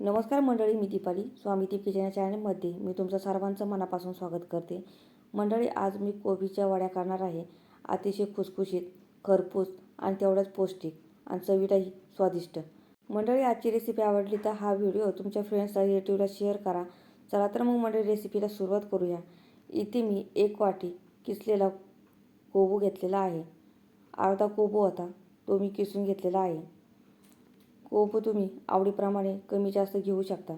नमस्कार मंडळी मी दीपाली. स्वामी दीप किचन या चॅनलमध्ये मी तुमचं सर्वांचं मनापासून स्वागत करते. मंडळी आज मी कोबीच्या वड्या करणार आहे. अतिशय खुसखुशीत खरपूस आणि तेवढंच पौष्टिक आणि चवीलाही स्वादिष्ट. मंडळी आजची रेसिपी आवडली तर हा व्हिडिओ तुमच्या फ्रेंड्स रिलेटिव्हला शेअर करा. चला तर मग मंडळी रेसिपीला सुरुवात करूया. इथे मी एक वाटी किसलेला कोबू घेतलेला आहे. अर्धा कोबू होता तो मी किसून घेतलेला आहे. कोबू तुम्ही आवडीप्रमाणे कमी जास्त घेऊ शकता.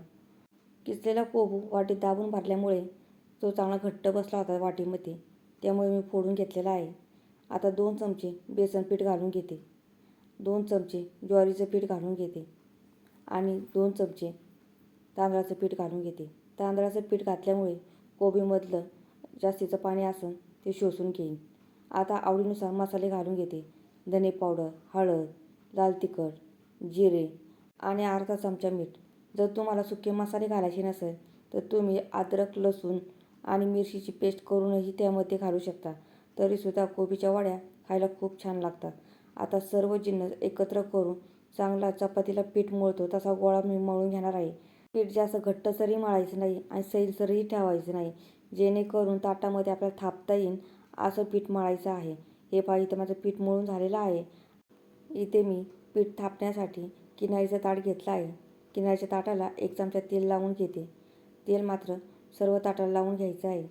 किसलेला कोबू वाटीत दाबून भरल्यामुळे तो चांगला घट्ट बसला होता वाटीमध्ये. त्यामुळे मी फोडून घेतलेला आहे. आता दोन चमचे बेसन पीठ घालून घेते. दोन चमचे ज्वारीचं पीठ घालून घेते. आणि दोन चमचे तांदळाचं पीठ घालून घेते. तांदळाचं पीठ घातल्यामुळे कोबीमधलं जास्तीचं पाणी असून ते शोषून घेईन. आता आवडीनुसार मसाले घालून घेते. धने पावडर हळद लाल तिखट जिरे आणि अर्धा चमचा मीठ. जर तुम्हाला सुके मसाले घालायचे नसेल तर तुम्ही अद्रक लसूण आणि मिरचीची पेस्ट करूनही त्यामध्ये घालू शकता. तरीसुद्धा कोबीच्या वड्या खायला खूप छान लागतात. आता सर्व जिन्नस एकत्र करून चांगला चपातीला पीठ मळतो तसा गोळा मी मळून घेणार आहे. पीठ जास्त घट्टसरही मळायचं नाही आणि सैलसरही ठेवायचं नाही जेणेकरून ताटामध्ये आपल्याला थापता येईल असं पीठ मळायचं आहे. हे पहा इथं माझं पीठ मळून झालेलं आहे. इथे मी पीठ थापण्यासाठी किनारीचं ताट घेतलं आहे. किनारीच्या ताटाला एक चमचा तेल लावून घेते. तेल मात्र सर्व ताटाला लावून घ्यायचं आहे.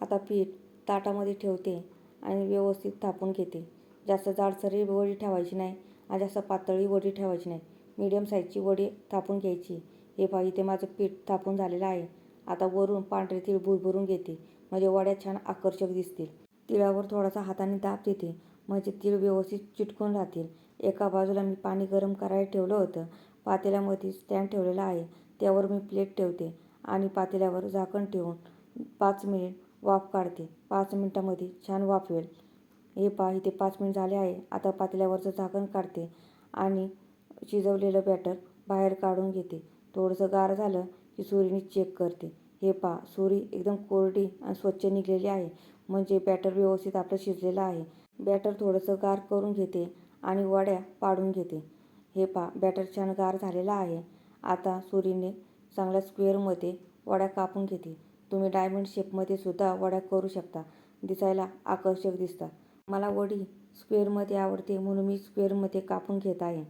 आता पीठ ताटामध्ये ठेवते आणि व्यवस्थित थापून घेते. जास्त जाडसरी वडी ठेवायची नाही आणि जास्त पातळी वडी ठेवायची नाही. मीडियम साईजची वडी थापून घ्यायची. हे पहा इथे माझं पीठ थापून झालेलं आहे. आता वरून पांढरे तीळ भुरभुरून घेते. म्हणजे वड्या छान आकर्षक दिसतील. तिळावर थोडासा हाताने दाब देते. म्हणजे तीळ व्यवस्थित चिटकून राहतील. एका बाजूला मी पाणी गरम करायला ठेवलं होतं. पातेल्यामध्ये स्टँड ठेवलेला आहे. त्यावर मी प्लेट ठेवते आणि पातेल्यावर झाकण ठेवून पाच मिनिट वाफ काढते. पाच मिनटामध्ये छान वाफेल हे पहा इथे पाच मिनिट झाले आहे. आता पातेल्यावरचं झाकण काढते आणि शिजवलेलं बॅटर बाहेर काढून घेते. थोडंसं गार झालं की सुरीने चेक करते. हे पहा सुरी एकदम कोरडी आणि स्वच्छ निघलेली आहे. म्हणजे बॅटर व्यवस्थित आपलं शिजलेलं आहे. बॅटर थोडंसं गार करून घेते. आणि वड्या पाडून घेते. हे पहा बॅटर छान गार झालेला आहे. आता सुरीने चांगल्या स्क्वेअरमध्ये वड्या कापून घेते. तुम्ही डायमंड शेपमध्ये सुद्धा वड्या करू शकता. दिसायला आकर्षक दिसतात. मला वडी स्क्वेअरमध्ये आवडते म्हणून मी स्क्वेअरमध्ये कापून घेत आहे.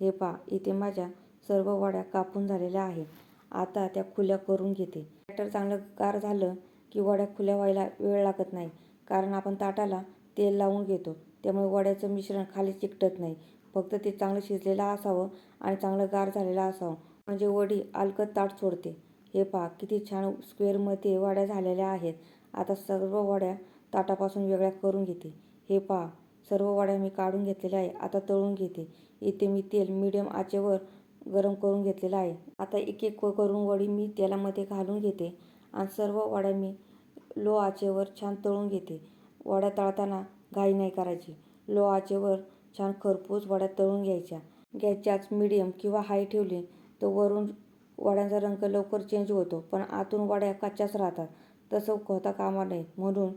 हे पहा इथे माझ्या सर्व वड्या कापून झालेल्या आहे. आता त्या खुल्या करून घेते. बॅटर चांगलं गार झालं की वड्या खुल्या व्हायला वेळ लागत नाही. कारण आपण ताटाला तेल लावून घेतो. त्यामुळे वड्याचं मिश्रण खाली चिकटत नाही. फक्त ते चांगलं शिजलेलं असावं आणि चांगलं गार झालेलं असावं. म्हणजे वडी अलकत ताट सोडते. हे पहा किती छान स्क्वेअरमध्ये वड्या झालेल्या आहेत. आता सर्व वड्या ताटापासून वेगळ्या करून घेते. हे पहा सर्व वड्या मी काढून घेतलेल्या आहे. आता तळून घेते. इथे मी तेल मिडियम आचेवर गरम करून घेतलेलं आहे. आता एक एक करून वडी मी तेलामध्ये घालून घेते आणि सर्व वड्या मी लो आचेवर छान तळून घेते. वड्या तळताना घाई नाही करायची. लो आचेवर छान खरपूस वड्या तळून घ्यायच्या. गॅसची आच मिडियम किंवा हाय ठेवली तर वरून वड्यांचा रंग लवकर चेंज होतो. पण आतून वड्या कच्च्याच राहतात. तसं होता कामा नये म्हणून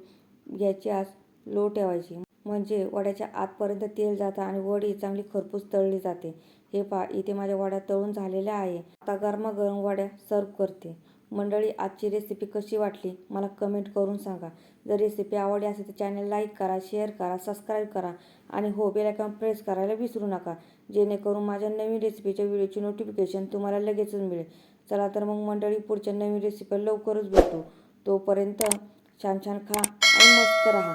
गॅसची आच लो ठेवायची. म्हणजे वड्याच्या आतपर्यंत तेल जातं आणि वडी चांगली खरपूस तळली जाते. हे पहा इथे माझ्या वड्या तळून झालेल्या आहे. आता गरमागरम वड्या सर्व करते. मंडळी आजची रेसिपी कशी वाटली? मला कमेंट करून सांगा. जर रेसिपी आवडली असेल तर चॅनल लाईक करा शेअर करा सबस्क्राईब करा आणि हो बेलायकॉन प्रेस करायला विसरू नका. जेणेकरून माझ्या नवीन रेसिपीच्या व्हिडिओची नोटिफिकेशन तुम्हाला लगेचच मिळेल. चला तर मग मंडळी पुढच्या नवीन रेसिपी लवकरच भेटू. तोपर्यंत छान छान खा आणि मस्त राहा.